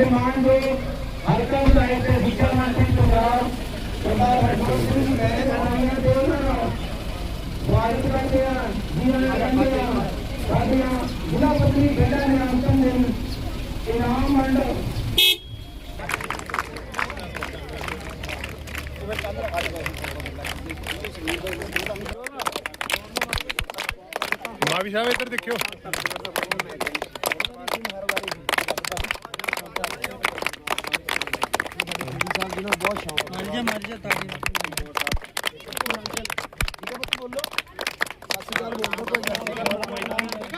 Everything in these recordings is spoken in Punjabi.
ਸਾਡੇ ਮਾਨ ਦੇ ਹਲਕਾ ਵਿਧਾਇਕ ਤੇ ਸਿੱਖਿਆ ਮੰਤਰੀ ਪੰਜਾਬ ਸਰਦਾਰ ਹਰਜੋਤ ਸਿੰਘ ਜੀ ਮੇਰੇ ਨਾਮੀਆਂ ਦੇ ਉਹਨਾਂ ਨੂੰ ਸਵਾਗਤ ਕਰਦੇ ਹਾਂ, ਜੀਵਨ ਕਰਦੇ ਹਾਂ। ਸਾਡੀਆਂ ਜ਼ਿਲ੍ਹਾ ਪੱਧਰੀ ਖੇਡਾਂ ਦੇ ਅੰਤਮ ਦਿਨ ਇਨਾਮ ਮੰਡਲ ਮਾਵੀ ਸਾਹਿਬ, ਇੱਧਰ ਦੇਖਿਓ।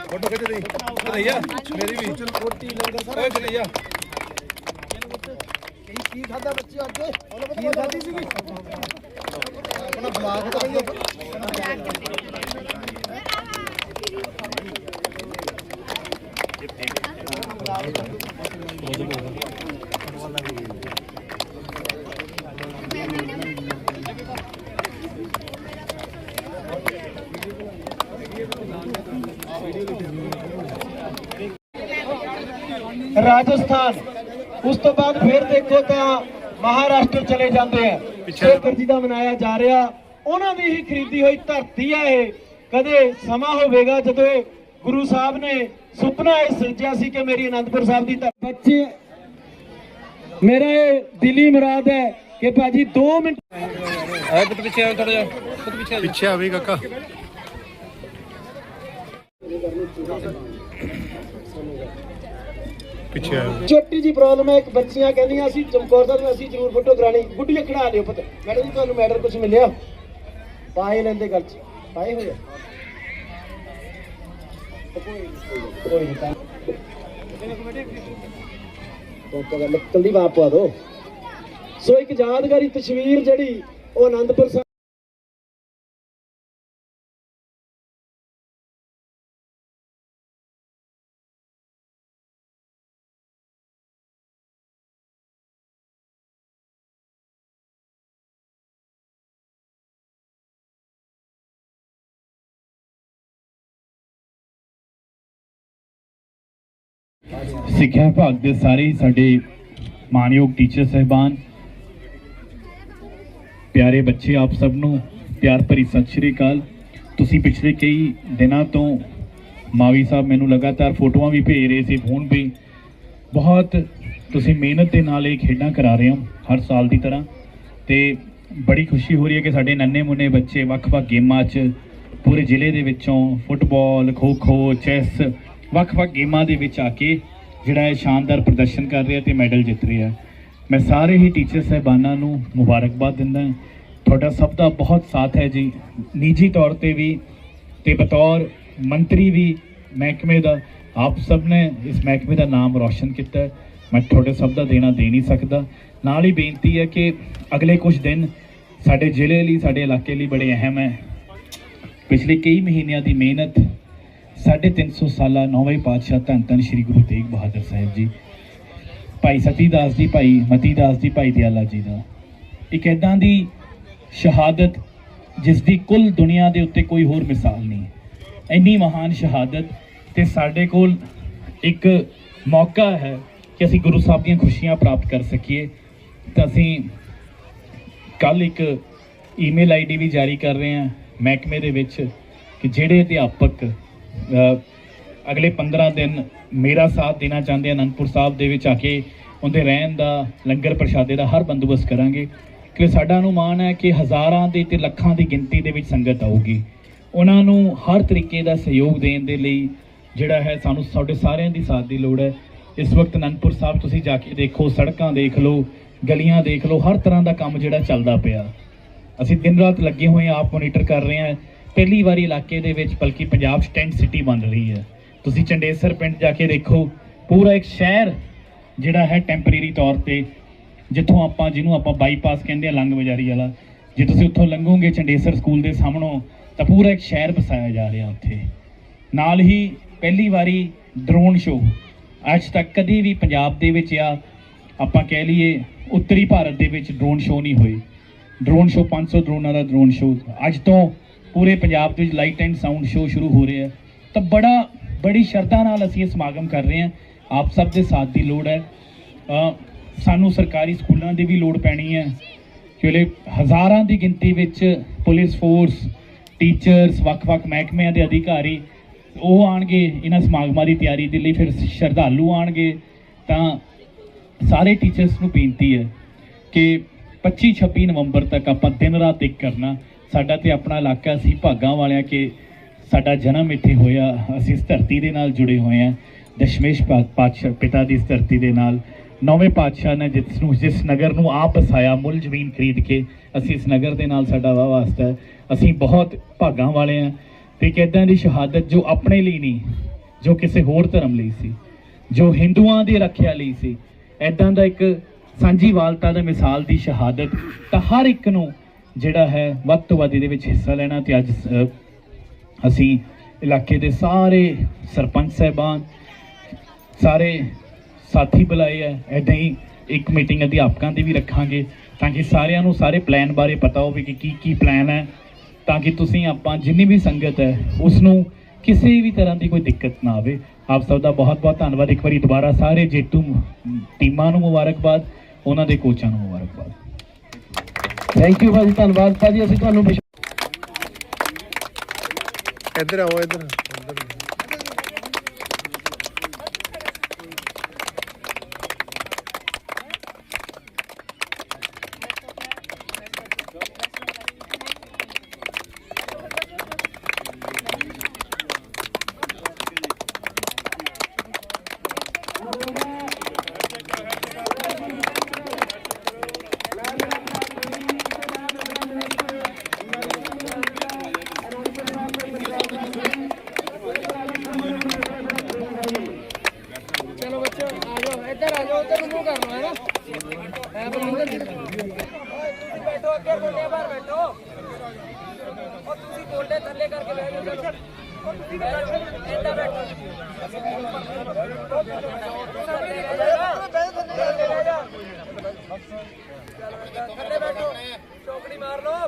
ਫੋਟੋ ਖਿੱਚ ਦੇ। ਭਈਆ ਮੇਰੀ ਵੀ। ਰੋਟੀ ਲੰਗਰ ਸਾਰਾ। ਓਏ ਭਈਆ ਕੀ ਖਾਦਾ ਬੱਚੇ ਅੱਜ? ਕੀ ਖਾਦੀ ਸੀਗੀ? ਆਪਣਾ ਬਲਾਕ ਤਾਂ ਬਈ ਰਾਜਸਥਾਨ। ਉਸ ਤੋਂ ਬਾਅਦ ਫਿਰ ਦੇਖੋ ਤਾਂ ਮਹਾਰਾਸ਼ਟਰ ਚਲੇ ਜਾਂਦੇ ਆ। ਸ਼ੇਖਰ ਜੀ ਦਾ ਮਨਾਇਆ ਜਾ ਰਿਹਾ। ਉਹਨਾਂ ਦੀ ਹੀ ਖਰੀਦੀ ਹੋਈ ਧਰਤੀ ਆ ਇਹ। ਕਦੇ ਸਮਾਂ ਹੋਵੇਗਾ ਜਦੋਂ ਇਹ ਗੁਰੂ ਸਾਹਿਬ ਨੇ ਸੁਪਨਾ ਇਹ ਸੋਚਿਆ ਸੀ ਕਿ ਮੇਰੀ ਅਨੰਦਪੁਰ ਸਾਹਿਬ ਦੀ ਧਰਤੀ ਬੱਚੇ ਮੇਰਾ ਇਹ ਦਿਲੀ ਮੁਰਾਦ ਹੈ ਕਿ ਭਾਜੀ 2 ਮਿੰਟ ਆਏ ਪੁੱਤ ਪਿੱਛੇ ਆ ਥੋੜਾ ਜਿਹਾ। ਪਿੱਛੇ ਪਿੱਛੇ ਆ ਵੀ ਕਾਕਾ। ਪਿੱਛੇ ਆ ਛੋਟੀ ਜੀ ਪ੍ਰੋਬਲਮ ਹੈ, ਇੱਕ ਬੱਚੀਆਂ ਕਹਿੰਦੀਆਂ ਅਸੀਂ ਚਮਕੌਰ ਸਾਹਿਬ ਨੂੰ ਅਸੀਂ ਜ਼ਰੂਰ ਫੋਟੋ ਕਰਾਣੀ ਗੁੱਡੀ ਖੜਾ ਲਿਓ ਪਤਾ। ਮੈਡਮ ਜੀ, ਤੁਹਾਨੂੰ ਮੈਡਲ ਕੁਝ ਮਿਲਿਆ? ਪਾਏ ਲੈਂਦੇ ਗੱਲ ਚ। ਪਾਏ ਹੋਏ ਆ? ਕੋਈ ਨਿਕਲਦੀ ਬਾਪ ਪਵਾ ਦੋ ਸੋ ਇੱਕ ਯਾਦਗਾਰੀ ਤਸਵੀਰ ਜਿਹੜੀ ਉਹ ਆਨੰਦਪੁਰ ਸਿੱਖਿਆ ਵਿਭਾਗ ਦੇ ਸਾਰੇ ਸਾਡੇ ਮਾਨਯੋਗ ਟੀਚਰ ਸਹਿਬਾਨ, ਪਿਆਰੇ ਬੱਚੇ ਆਪ ਸਭ ਨੂੰ, ਪਿਆਰ ਭਰੀ ਸਤਿ ਸ਼੍ਰੀ ਅਕਾਲ। ਤੁਸੀਂ ਪਿਛਲੇ ਕਈ ਦਿਨਾਂ ਤੋਂ ਮਾਵੀ ਸਾਹਿਬ ਮੈਨੂੰ ਲਗਾਤਾਰ ਫੋਟੋਆਂ ਵੀ ਭੇਜ ਰਹੇ ਸੀ ਫੋਨ ਵੀ। ਬਹੁਤ ਤੁਸੀਂ ਮਿਹਨਤ ਦੇ ਨਾਲ ਇਹ ਖੇਡਾਂ ਕਰਾ ਰਹੇ ਹੋ, ਹਰ ਸਾਲ ਦੀ ਤਰ੍ਹਾਂ। ਤੇ ਬੜੀ ਖੁਸ਼ੀ ਹੋ ਰਹੀ ਹੈ ਕਿ ਸਾਡੇ ਨੰਨੇ ਮੁੰਨੇ ਬੱਚੇ ਵੱਖ-ਵੱਖ ਗੇਮਾਂ 'ਚ ਪੂਰੇ ਜ਼ਿਲ੍ਹੇ ਦੇ ਵਿੱਚੋਂ ਫੁੱਟਬਾਲ, ਖੋ-ਖੋ, ਚੈਸ ਵੱਖ-ਵੱਖ ਗੇਮਾਂ ਦੇ ਵਿੱਚ ਆ ਕੇ ਜਿਹੜਾ ਹੈ ਸ਼ਾਨਦਾਰ ਪ੍ਰਦਰਸ਼ਨ ਕਰ ਰਿਹਾ ਤੇ ਮੈਡਲ ਜਿੱਤ ਰਿਹਾ। ਮੈਂ ਸਾਰੇ ਹੀ ਟੀਚਰ ਸਹਿਬਾਨਾਂ ਨੂੰ ਮੁਬਾਰਕਬਾਦ ਦਿੰਦਾ ਤੁਹਾਡਾ ਸਭ ਦਾ ਬਹੁਤ ਸਾਥ ਹੈ ਜੀ। ਨਿੱਜੀ ਤੌਰ ਤੇ ਵੀ ਤੇ ਬਤੌਰ ਮੰਤਰੀ ਵੀ ਮਹਿਕਮੇ ਦਾ। ਆਪ ਸਭ ਨੇ ਇਸ ਮਹਿਕਮੇ ਦਾ ਨਾਮ ਰੌਸ਼ਨ ਕੀਤਾ। ਮੈਂ ਤੁਹਾਡੇ ਸਭ ਦਾ ਦੇਣਾ ਦੇ ਨਹੀਂ ਸਕਦਾ। ਨਾਲ ਹੀ ਬੇਨਤੀ ਹੈ ਕਿ ਅਗਲੇ ਕੁਝ ਦਿਨ ਸਾਡੇ ਜ਼ਿਲ੍ਹੇ ਲਈ, ਸਾਡੇ ਇਲਾਕੇ ਲਈ ਬੜੇ ਅਹਿਮ ਹੈ। ਪਿਛਲੇ ਕਈ ਮਹੀਨਿਆਂ ਦੀ ਮਿਹਨਤ 350 ਸਾਲਾ ਨੌਵੇਂ ਪਾਤਸ਼ਾਹ ਧੰਨ ਧੰਨ ਸ੍ਰੀ ਗੁਰੂ ਤੇਗ ਬਹਾਦਰ ਸਾਹਿਬ ਜੀ। ਭਾਈ ਸਤੀ ਦਾਸ ਜੀ, ਭਾਈ ਮਤੀ ਦਾਸ ਜੀ, ਭਾਈ ਦਿਆਲਾ ਜੀ ਦਾ। ਇੱਕ ਐਦਾਂ ਦੀ ਸ਼ਹਾਦਤ ਜਿਸ ਦੀ ਕੁੱਲ ਦੁਨੀਆ ਦੇ ਉੱਤੇ ਕੋਈ ਹੋਰ ਮਿਸਾਲ ਨਹੀਂ ਇੰਨੀ ਮਹਾਨ ਸ਼ਹਾਦਤ ਤੇ ਸਾਡੇ ਕੋਲ ਇੱਕ ਮੌਕਾ ਹੈ ਕਿ ਅਸੀਂ ਗੁਰੂ ਸਾਹਿਬ ਦੀਆਂ ਖੁਸ਼ੀਆਂ ਪ੍ਰਾਪਤ ਕਰ ਸਕੀਏ। ਤਾਂ ਅਸੀਂ ਕੱਲ ਇੱਕ ਈਮੇਲ ਆਈਡੀ ਵੀ ਜਾਰੀ ਕਰ ਰਹੇ ਹਾਂ ਮਹਿਕਮੇ ਦੇ ਵਿੱਚ ਕਿ ਜਿਹੜੇ ਅਧਿਆਪਕ ਅਗਲੇ 15 ਦਿਨ ਮੇਰਾ ਸਾਥ ਦੇਣਾ ਚਾਹੁੰਦੇ ਆ ਅਨੰਦਪੁਰ ਸਾਹਿਬ ਦੇ ਵਿੱਚ ਆ ਕੇ ਉਹਦੇ ਰਹਿਣ ਦਾ, ਲੰਗਰ ਪ੍ਰਸ਼ਾਦੇ ਦਾ ਹਰ ਬੰਦੋਬਸਤ ਕਰਾਂਗੇ। ਕਿ ਸਾਡਾ ਅਨੁਮਾਨ ਹੈ ਕਿ ਹਜ਼ਾਰਾਂ ਦੇ ਤੇ ਲੱਖਾਂ ਦੀ ਗਿਣਤੀ ਦੇ ਵਿੱਚ ਸੰਗਤ ਆਊਗੀ। ਉਹਨਾਂ ਨੂੰ ਹਰ ਤਰੀਕੇ ਦਾ ਸਹਿਯੋਗ ਦੇਣ ਦੇ ਲਈ ਜਿਹੜਾ ਹੈ ਸਾਨੂੰ ਸਾਡੇ ਸਾਰਿਆਂ ਦੀ ਸਾਥ ਦੀ ਲੋੜ ਹੈ। ਇਸ ਵਕਤ ਅਨੰਦਪੁਰ ਸਾਹਿਬ ਤੁਸੀਂ ਜਾ ਕੇ ਦੇਖੋ, ਸੜਕਾਂ ਦੇਖ ਲਓ, ਗਲੀਆਂ ਦੇਖ ਲਓ, ਹਰ ਤਰ੍ਹਾਂ ਦਾ ਕੰਮ ਜਿਹੜਾ ਚੱਲਦਾ ਪਿਆ। ਅਸੀਂ ਦਿਨ ਰਾਤ ਲੱਗੇ ਹੋਏ ਹਾਂ, ਆਪ ਮੋਨੀਟਰ ਕਰ ਰਹੇ ਹਾਂ। ਪਹਿਲੀ ਵਾਰੀ ਇਲਾਕੇ ਦੇ ਵਿੱਚ ਬਲਕਿ ਪੰਜਾਬ ਸਟੈਂਡ ਸਿਟੀ ਬਣ ਰਹੀ ਹੈ। ਤੁਸੀਂ ਚੰਡੇਸਰ ਪਿੰਡ ਜਾ ਕੇ ਦੇਖੋ, ਪੂਰਾ ਇੱਕ ਸ਼ਹਿਰ ਜਿਹੜਾ ਹੈ ਟੈਂਪਰੇਰੀ ਤੌਰ ਤੇ, ਜਿੱਥੋਂ ਆਪਾਂ, ਜਿਹਨੂੰ ਆਪਾਂ ਬਾਈਪਾਸ ਕਹਿੰਦੇ ਆ ਲੰਗ ਬਜ਼ਾਰੀ ਵਾਲਾ। ਜੇ ਤੁਸੀਂ ਉੱਥੋਂ ਲੰਘੋਗੇ ਚੰਡੇਸਰ ਸਕੂਲ ਦੇ ਸਾਹਮਣੋਂ, ਤਾਂ ਪੂਰਾ ਇੱਕ ਸ਼ਹਿਰ ਵਸਾਇਆ ਜਾ ਰਿਹਾ ਉੱਥੇ। ਨਾਲ ਹੀ ਪਹਿਲੀ ਵਾਰੀ ਡਰੋਨ ਸ਼ੋਅ ਅੱਜ ਤੱਕ ਕਦੀ ਵੀ ਪੰਜਾਬ ਦੇ ਵਿੱਚ ਆ ਆਪਾਂ ਕਹਿ ਲਈਏ ਉੱਤਰੀ ਭਾਰਤ ਦੇ ਵਿੱਚ ਡਰੋਨ ਸ਼ੋਅ ਨਹੀਂ ਹੋਏ ਡਰੋਨ ਸ਼ੋਅ 500 ਡਰੋਨਾਂ ਦਾ ਡਰੋਨ ਸ਼ੋਅ ਅੱਜ ਤੋਂ ਪੂਰੇ ਪੰਜਾਬ ਦੇ ਵਿੱਚ ਲਾਈਟ ਐਂਡ ਸਾਊਂਡ ਸ਼ੋਅ ਸ਼ੁਰੂ ਹੋ ਰਿਹਾ ਤਾਂ ਬੜਾ, ਬੜੀ ਸ਼ਰਧਾ ਨਾਲ ਅਸੀਂ ਇਹ ਸਮਾਗਮ ਕਰ ਰਹੇ ਹਾਂ ਆਪ ਸਭ ਦੇ ਸਾਥ ਦੀ ਲੋੜ ਹੈ। ਸਾਨੂੰ ਸਰਕਾਰੀ ਸਕੂਲਾਂ ਦੀ ਵੀ ਲੋੜ ਪੈਣੀ ਹੈ। ਕਿਉਂਕਿ ਹਜ਼ਾਰਾਂ ਦੀ ਗਿਣਤੀ ਵਿੱਚ ਪੁਲਿਸ ਫੋਰਸ ਟੀਚਰਸ ਵੱਖ-ਵੱਖ ਮਹਿਕਮਿਆਂ ਦੇ ਅਧਿਕਾਰੀ ਉਹ ਆਣਗੇ ਇਹਨਾਂ ਸਮਾਗਮਾਂ ਦੀ ਤਿਆਰੀ ਦੇ ਲਈ, ਫਿਰ ਸ਼ਰਧਾਲੂ ਆਣਗੇ ਤਾਂ ਸਾਰੇ ਟੀਚਰਸ ਨੂੰ ਬੇਨਤੀ ਹੈ ਕਿ 25 26 ਨਵੰਬਰ ਤੱਕ ਆਪਾਂ ਦਿਨ ਰਾਤ ਇੱਕ ਕਰਨਾ। ਸਾਡਾ ਤੇ ਆਪਣਾ ਇਲਾਕਾ ਸੀ, ਭਾਗਾਂ ਵਾਲਿਆਂ ਕਿ ਸਾਡਾ ਜਨਮ ਇੱਥੇ ਹੋਇਆ। ਅਸੀਂ ਇਸ ਧਰਤੀ ਦੇ ਨਾਲ ਜੁੜੇ ਹੋਏ ਹਾਂ। ਦਸ਼ਮੇਸ਼ ਪਾਤਸ਼ਾਹ, ਪਿਤਾ ਦੀ ਇਸ ਧਰਤੀ ਦੇ ਨਾਲ। ਨੌਵੇਂ ਪਾਤਸ਼ਾਹ ਨੇ ਜਿਸ ਨੂੰ, ਜਿਸ ਨਗਰ ਨੂੰ ਆਪ ਵਸਾਇਆ, ਮੁੱਲ ਜ਼ਮੀਨ ਖਰੀਦ ਕੇ ਅਸੀਂ ਇਸ ਨਗਰ ਦੇ ਨਾਲ ਸਾਡਾ ਵਾਹ ਵਾਸਤਾ ਹੈ। ਅਸੀਂ ਬਹੁਤ ਭਾਗਾਂ ਵਾਲੇ ਹਾਂ। ਤੇ ਇੱਕ ਏਦਾਂ ਦੀ ਸ਼ਹਾਦਤ ਜੋ ਆਪਣੇ ਲਈ ਨਹੀਂ, ਜੋ ਕਿਸੇ ਹੋਰ ਧਰਮ ਲਈ ਸੀ, ਜੋ ਹਿੰਦੂਆਂ ਦੀ ਰੱਖਿਆ ਲਈ ਸੀ। ਐਦਾਂ ਦਾ ਇੱਕ ਸਾਂਝੀਵਾਲਤਾ ਦਾ ਮਿਸਾਲ ਦੀ ਸ਼ਹਾਦਤ ਤਾਂ ਹਰ ਇੱਕ ਨੂੰ ਜਿਹੜਾ ਹੈ ਵੱਧ ਤੋਂ ਵੱਧ ਇਹਦੇ ਵਿੱਚ ਹਿੱਸਾ ਲੈਣਾ ਤੇ ਅੱਜ ਅਸੀਂ ਇਲਾਕੇ ਦੇ ਸਾਰੇ ਸਰਪੰਚ ਸਾਹਿਬਾਨ, ਸਾਰੇ ਸਾਥੀ ਬੁਲਾਏ ਐ ਐਦਾਂ ਹੀ ਇੱਕ ਮੀਟਿੰਗ ਅਧਿਆਪਕਾਂ ਦੀ ਵੀ ਰੱਖਾਂਗੇ ਤਾਂ ਕਿ ਸਾਰਿਆਂ ਨੂੰ ਸਾਰੇ ਪਲਾਨ ਬਾਰੇ ਪਤਾ ਹੋਵੇ ਕਿ ਕੀ ਕੀ ਪਲਾਨ ਹੈ। ਤਾਂ ਕਿ ਤੁਸੀਂ ਆਪਾਂ ਜਿੰਨੀ ਵੀ ਸੰਗਤ ਹੈ ਉਸ ਨੂੰ ਕਿਸੇ ਵੀ ਤਰ੍ਹਾਂ ਦੀ ਕੋਈ ਦਿੱਕਤ ਨਾ ਆਵੇ। ਆਪ ਸਭ ਦਾ ਬਹੁਤ ਬਹੁਤ ਧੰਨਵਾਦ। ਇੱਕ ਵਾਰੀ ਦੁਬਾਰਾ ਸਾਰੇ ਜੇਤੂ ਟੀਮਾਂ ਨੂੰ ਮੁਬਾਰਕਬਾਦ, ਉਹਨਾਂ ਦੇ ਕੋਚਾਂ ਨੂੰ ਮੁਬਾਰਕਬਾਦ। ਥੈਂਕ ਯੂ ਭਾਜੀ ਧੰਨਵਾਦ। ਭਾਜੀ ਅਸੀਂ ਤੁਹਾਨੂੰ ਇੱਧਰ ਆਓ ਇੱਧਰ। ਚਲੋ ਬੱਚੋ ਆ ਜਾਓ ਇੱਧਰ ਆ ਜਾਓ ਉੱਧਰ ਨੂੰ ਮੂੰਹ ਕਰ ਲਓ ਹੈ ਐ ਬਲਵਿੰਦਰ ਜੀ ਬੈਠੋ ਅੱਗੇ ਗੋਡੇ ਬਾਹਰ ਬੈਠੋ ਉਹ ਤੁਸੀਂ ਗੋਡੇ ਥੱਲੇ ਕਰਕੇ ਬਹਿ ਜਾਓ ਚਲੋ ਉਹ ਤੁਸੀਂ ਬੈਠੋ। ਬੈਠੋ ਥੱਲੇ ਬੈਠੋ ਚੌਕੜੀ ਮਾਰ ਲਓ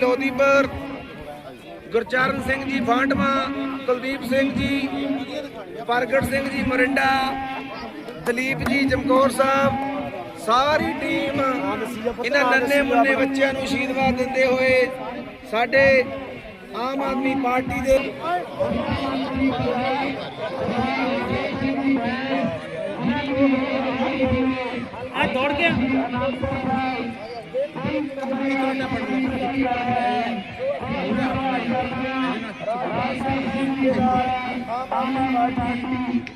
ਲੋਦੀਪੁਰ, ਗੁਰਚਰਨ ਸਿੰਘ ਜੀ ਫਾਂਡਵਾ ਕੁਲਦੀਪ ਸਿੰਘ ਜੀ, ਪ੍ਰਗਟ ਸਿੰਘ ਜੀ, ਮਰਿੰਡਾ, ਦਲੀਪ ਜੀ ਚਮਕੌਰ ਸਾਹਿਬ, ਸਾਰੀ ਟੀਮ, ਇਹਨਾਂ ਨੰਨੇ ਮੁੰਨੇ ਬੱਚਿਆਂ ਨੂੰ ਆਸ਼ੀਰਵਾਦ ਦਿੰਦੇ ਹੋਏ ਸਾਡੇ ਆਮ ਆਦਮੀ ਪਾਰਟੀ ਦੇ ਆ ਦੌੜ ਗਿਆ। ਆਮ ਆਦਮੀ ਪਾਰਟੀ